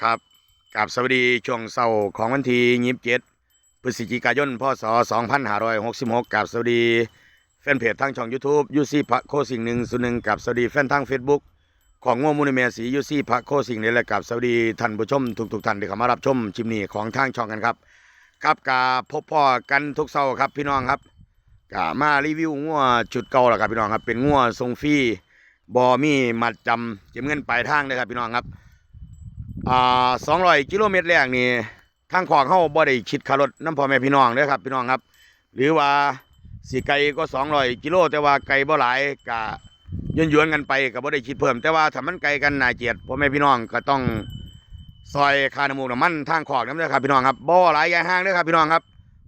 ครับกับสวัสดีช่วงเสาร์ของวันที่ยีิบเจ็ดพฤศจิกายนพศสองพันห้าร้อยหกสิบหกกับสวัสดีแฟนเพจทางช่อง YouTube ยูซี่พระโคสิ่งหนึ่งส่วนหนึ่งกับสวัสดีแฟนทาง Facebook ของง่วมูลเมียสียูซี่พระโคสิ่งนี้และกับสวัสดีท่านผู้ชมทุกๆท่านที่เข้ามารับชมชิมนี่ของทางช่องกันครับ ครับกาพบพ่อกันทุกเสาร์ครับพี่น้องครับกามารีวิวงัวชุดเก่าแล้วครับพี่น้องครับเป็นงัวทรงฟรีบอมีมัดจำเก็บเงินปลายทางเลยครับพี่น้องครับ อ่าสองร้อยกิโลเมตรแรกนี่ทางขวางเข้าบ่ได้คิดค่ารถน้ำพ่อแม่พี่น้องเด้อครับ พี่น้องครับ หรือว่าสิไกลก็สองร้อยกิโลแต่ว่าไกลบ่หลายกะยนยวนๆกันไปก็บ่ได้คิดเพิ่ม แต่ว่าถ้ามันไกลกันน่าเจียดพ่อแม่พี่น้องก็ต้องซอยคาน้ำมูกน้ำมันทางขอกน้ำเด้อครับพี่น้องครับบ่หลายยายห้างเด้อครับพี่น้องครับ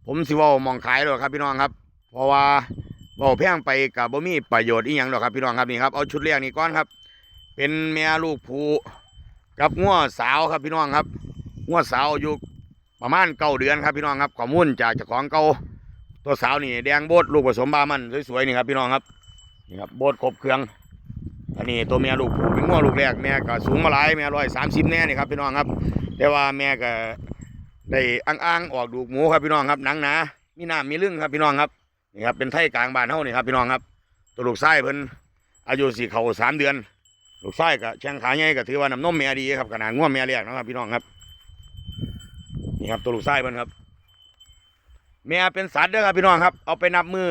ผมสิว้ามองขายเลยครับพี่น้องครับ เพราะว่าเว้าแพงไปกับบ่มีประโยชน์อีหยังดอกครับพี่น้องครับนี่ครับเอาชุดแรกนี่ก่อนครับ เป็นแม่ลูกผู กับงัวสาวครับพี่น้องครับงัวสาวอายุประมาณเก้าเดือนครับพี่น้องครับข้อมูลจากเจ้าของเก่าตัวสาวนี่แดงโบดลูกผสมบามันสวยๆนี่ครับพี่น้องครับนี่ครับโบดครบเครื่องอันนี้ตัวเมียลูกผู้เป็นงัวลูกแรกแม่ก็สูงมาหลายแม่ร้อยสามสิบแน่นี่ครับพี่น้องครับ แต่ว่าแม่ก็ได้อ้างๆออกดูกหมูครับพี่น้องครับหนังหนามีน้ำมีลึงครับพี่น้องครับนี่ครับเป็นไทยกลางบ้านเฮานี่ครับพี่น้องครับ ตัวลูกไส้เพิ่นอายุสี่เขาสามเดือน ลูกไส้ก็แขงขาใหญ่ก็ถือว่าน้ำนมแม่ดีครับขนาดง่วงแม่เรียกนะครับพี่น้องครับ นี่ครับตัวลูกไส้เพิ่นครับแม่เป็นสัตว์เด้อครับพี่น้องครับ เอาไปนับมือ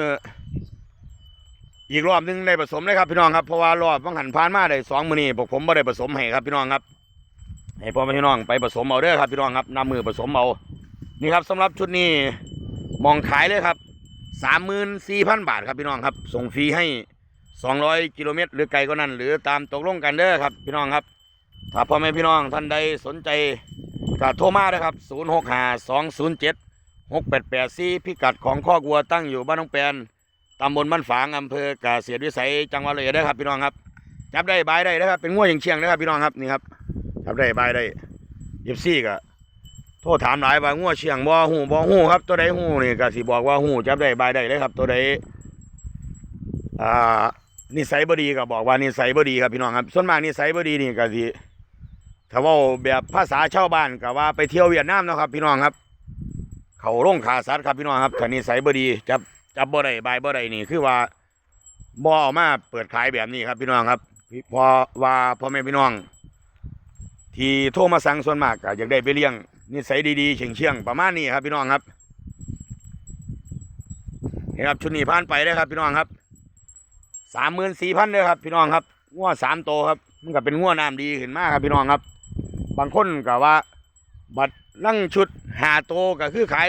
อีกรอบหนึงได้ผสมเลยครับพี่น้องครับเพราะว่ารอบวังหันผ่านมาได้สองมือนี่พวกผมไม่ได้ผสมให้ครับพี่น้องครับให้พ่อแม่พี่น้องไปผสมเอาเด้อครับพี่น้องครับนำมือผสมเอานี่ครับสำหรับชุดนี้มองขายเลยครับสามหมื่นสี่พันบาทครับพี่น้องครับ ส่งฟรีให้ 200 กิโลเมตร หรือไกลก็นั่น หรือตามตกลงกันเด้อครับ พี่น้องครับถ้าพ่อแม่พี่น้องท่านใดสนใจก็โทรมาเด้ครับ 0 6 5 2 0 7 6 8 8 4 พิกัดของข้อกวัวตั้งอยู่บ้านน้องแปนตำบลบ้านฝางอำเภอกาเกษตรวิสัยจังหวัดเลยเด้ครับ พี่น้องครับ จับได้บายได้นะครับ เป็นง่วงเชียงนะครับ พี่น้องครับนี่ครับจับได้บายได้เย็บซี่ก็โทษถามหลายว่าง่วงเชียงบ่หูบ่หูครับ ตัวใดหูนี่ก็สิบอกว่าหูจับได้บายได้เลยครับ ตัวใดอ่า นิสัยบดีก็บอกว่านิสัยบดีครับพี่น้องครับ ส่วนมากนิสัยบดีนี่ก็สิถ้าว่าแบบภาษาชาวบ้านก็ว่าไปเที่ยวเวียดนามเนาะครับ พี่น้องครับ เขาลงขาสัตว์ครับพี่น้องครับถ้านิสัยบดีจับจับบ่ได้บายบ่ได้นี่คือว่าบ่อมาเปิดขายแบบนี้ครับพี่น้องครับพอว่าพ่อแม่พี่น้อง ที่โทรมาสั่งส่วนมากก็อยากได้ไปเลี้ยงนิสัยดีๆเฉียงเชียงประมาณนี้ครับพี่น้องครับนี่ครับชุดนี้ผ่านไปได้ครับพี่น้องครับ สามหมื่นสี่พันเลยครับ พี่น้องครับงัวสามโตครับ มันก็เป็นงัวน้ำดีขึ้นมากครับพี่น้องครับ บางคนก็ว่า บัตรลั่งชุดหาโตก็คือขาย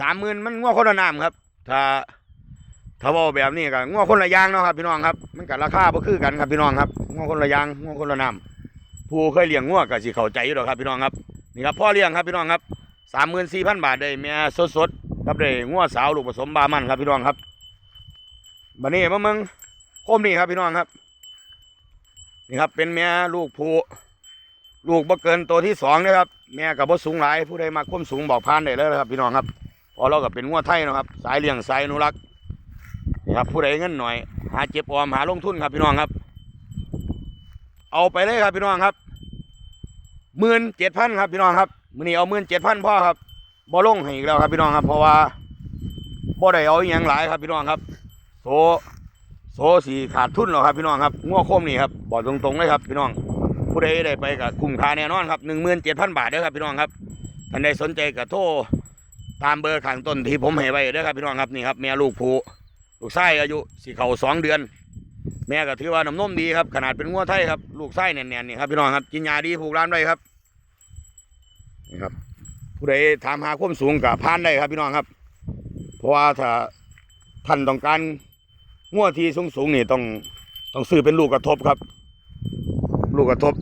สามหมื่นมันงัวคนละน้ำครับ ถ้าถ้าเว่าแบบนี้ก็งัวคนละยางเนาะครับพี่น้องครับ มันก็ราคาบ่คือกันครับพี่น้องครับงัวคนละยางงัวคนละน้ำผู้เคยเลี้ยงงัวก็สิเข้าใจอยู่หรอกครับพี่น้องครับนี่ครับพ่อเลี้ยงครับพี่น้องครับสามหมื่นสี่พันบาทได้เมียสดๆครับได้งัวสาวลูกผสมบามันครับพี่น้องครับบัดนี้มาเมือง คมนี่ครับพี่น้องครับ นี่ครับ เป็นแม่ลูกผู้ลูกบ่เกินตัวที่สองนะครับ แม่กับบ่สูงหลายผู้ใดมาควมสูงบอกพานได้เลยนะครับ พี่น้องครับ พอเราก็เป็นงัวไทยนะครับ สายเลี้ยงสายอนุรักษ์นี่ครับผู้ใดเงินหน่อย หาเจ็บออมหาลงทุนครับ พี่น้องครับ เอาไปเลยครับพี่น้องครับหมื่นเจ็ดพันครับพี่น้องครับมื้อนี้เอาหมื่นเจ็ดพันพ่อครับบ่ลงให้อีกแล้วครับพี่น้องครับ เพราะว่าบ่ได้เอาอย่างหลายครับพี่น้องครับโซ โซสีขาดทุนหรอครับพี่น้องครับง้อโคมนี่ครับบอกตรงๆเลยครับพี่น้องผู้ใดได้ไปกับคุ้มค่าแน่นอนครับหนึ่งหมื่นเจ็ดพันบาทเด้อครับพี่น้องครับท่านใดสนใจก็โทรตามเบอร์ข้างต้นที่ผมให้ไว้เด้อครับพี่น้องครับนี่ครับแม่ลูกผู้ลูกไส้อายุสี่เขาสองเดือน แม่ก็ถือว่าน้ำนมดีครับขนาดเป็นง้อไทยครับลูกไส้แน่นๆนี่ครับพี่น้องครับกินยาดีผูกร้านไว้ครับนี่ครับผู้ใดถามหาความสูงกับพานได้ครับพี่น้องครับ เพราะว่าถ้าท่านต้องการ งัวที่สูงสูงนี่ต้องต้องซื้อเป็นลูกกระทบครับ ลูกกระทบ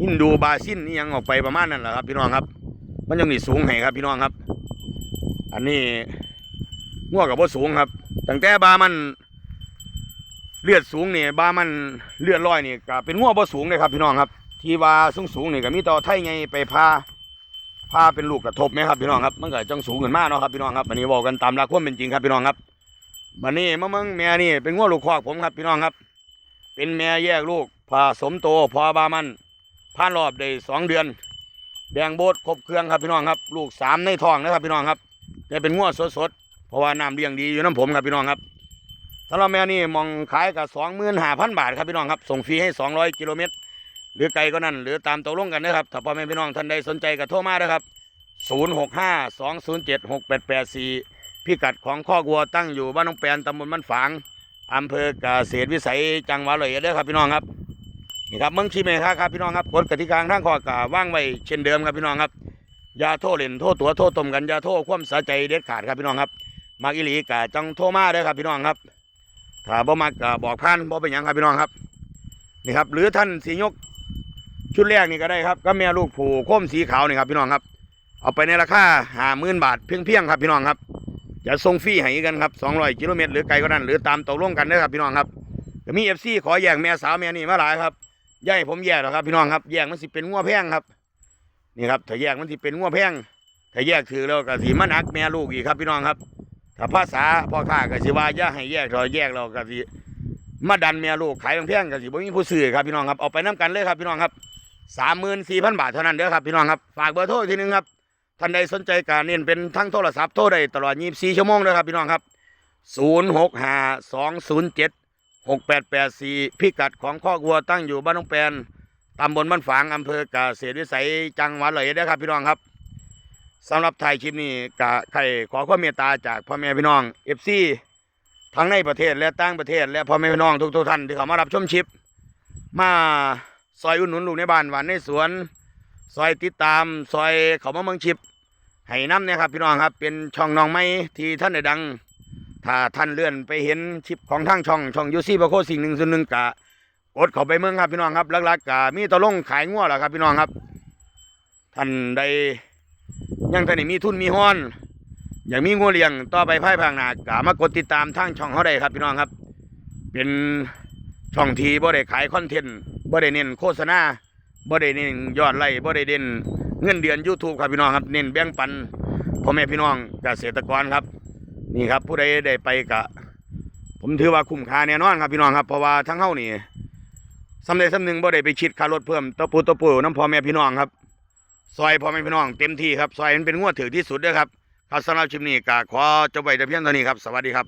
ฮินดูบาซินนี่ยังออกไปประมาณนั้นแหละครับ พี่น้องครับ มันยังนี่สูงให้ครับ พี่น้องครับ อันนี้งัวกับว่าสูงครับตั้งแต่บามันเลือดสูงนี่บามันเลือดร้อยนี่ก็เป็นงัวบ่สูงเลยครับ พี่น้องครับ ที่ว่าสูงสูงๆนี่ก็มีต่อไทยไงไปพาพาเป็นลูกกระทบไหมครับพี่น้องครับ มันก็จังสูงขึ้นมากเนาะครับพี่น้องครับอันนี้บอกกันตามหลักความเป็นจริงครับพี่น้องครับ บันนี้มะมึงแม่นี่เป็นง้วลูกคอกผมครับพี่น้องครับ เป็นแม่แยกลูกผ่าสมโตพอบามันผ่านรอบได้สองเดือน แดงโบดครบเครื่องครับพี่น้องครับ ลูกสามในท้องนะครับพี่น้องครับจะเป็นง้อสดๆเพราะว่าน้ำเลี้ยงดีอยู่น้ำผมครับพี่น้องครับสำหรับแม่นี่มองขายกับสองหมื่นห้าพันบาทครับพี่น้องครับ ส่งฟรีให้สองร้อยกิโลเมตรหรือไกลก็นั่นหรือตามตกลงกันนะครับถ้าพ่อแม่พี่น้องท่านใดสนใจก็โทรมาได้ครับศูนย์หกห้าสองศูนย์เจ็ดหกแปดแปดสี่ พิกัดของข้อกวัวตั้งอยู่บ้านน้องแปนตำบลบ้านฝางอำเภอกเกษตรวิสัยจังหวัดเลยเอ็ดเด้อครับพี่น้องครับนี่ครับเมืองชีเมฆาครับพี่น้องครับกฎกติกาทางข้อกาว่างไว้เช่นเดิมครับพี่น้องครับอย่าโทษเล่นโทษตัวโทษตมกันอย่าโทษความสาใจเด็ดขาดครับพี่น้องครับมักอิลีกะจังโทรมาเด้อครับพี่น้องครับถ้าบ่มักกะบอกผ่านบ่เป็นหยังครับพี่น้องครับนี่ครับหรือท่านสียกชุดแรกนี่ก็ได้ครับ ก็แม่ลูกผูโค้มสีขาวนี่ครับพี่น้องครับ เอาไปในราคาห้าหมื่นบาทเพียงๆครับพี่น้องครับ จะส่งฟรีให้กันครับสองร้อยกิโลเมตรหรือไกลก็นั้น หรือตามตกลงกันเด้ครับพี่น้องครับก็มีเอฟซีขอแย่งแม่สาวแม่นี่มาหลายครับย่ายผมแยกแล้วครับพี่น้องครับแยกมันสิเป็นงัวแพงครับนี่ครับถ้าแยกมันสิเป็นงัวแพงถ้าแยกถือแล้วก็สิมันหักแม่ลูกอีกครับพี่น้องครับ ถ้าภาษาพ่อค้าก็สิว่าย่าให้แยกถ้าแยกเราก็สิมาดันแม่ลูกขายแพงๆก็สิบ่มีผู้ซื้อครับพี่น้องครับเอาไปน้กันเลยครับพี่น้องครับสามหมื่นสี่พันบาทเท่านั้นเด้อครับพี่น้องครับฝากเบอร์โทรทีนึงครับ ท่านใดสนใจการเน้นเป็นทั้งโทรศัพท์โทรได้ตลอด 24 ชั่วโมงเลยครับพี่น้องครับศูนย์หกห้าสองศูนย์เจ็ดหกแปดแปดสี่พิกัดของข้อกวัวตั้งอยู่บ้านน้องแปนตำบลบ้านฝางอำเภอกเกษตรวิสัยจังหวัดเลยนะครับพี่น้องครับสำหรับไทยคลิปนี้กะใครขอความเมตตาจากพ่อแม่พี่น้องเอฟซีทั้งในประเทศและต่างประเทศ และพ่อแม่พี่น้องทุกๆท่านที่เขามารับชมชิป มาซอยอุ่นหนุนลูกในบ้านหวานในสวน ซอยติดตามซอยเขามาเมืองชิปให้น้ำเนี่ยครับพี่น้องครับ เป็นช่องน้องไม้ที่ท่านได้ดัง ถ้าท่านเลื่อนไปเห็นชิปของทางช่องช่องยูซี่บะโคสิ่งหนึ่งส่วนหนึ่งกะกดเข้าไปเมืองครับพี่น้องครับลักๆกะมีตะลงขายงัวแหละครับพี่น้องครับ ท่านใดยังท่านมีทุนมีห้อน อยากมีงัวเลี้ยงต่อไปภายภาคหนากะมากดติดตามทางช่องเขาได้ครับพี่น้องครับ เป็นช่องทีบ่ได้ขายคอนเทนต์บ่ได้เน้นโฆษณา บ่ได้เน้นยอดไลค์บ่ได้เด่นเงินเดือน YouTube ครับพี่น้องครับเน้นแบ่งปันพ่อแม่พี่น้องเกษตรกรครับ นี่ครับ ผู้ใดได้ไปกะ ผมถือว่าคุ้มค่าแน่นอนครับพี่น้องครับเพราะว่าทั้งเฮานี่สำเร็จสำหนึ่งบ่ได้ไปชิดค่ารถเพิ่มตะปูตะปูน้ำพ่อแม่พี่น้องครับซอยพ่อแม่พี่น้องเต็มที่ครับซอยมันเป็นงวดถือที่สุดเด้อครับครับสำหรับชิมนี้กะขอจบไว้แต่เพียงเท่านี้ครับสวัสดีครับ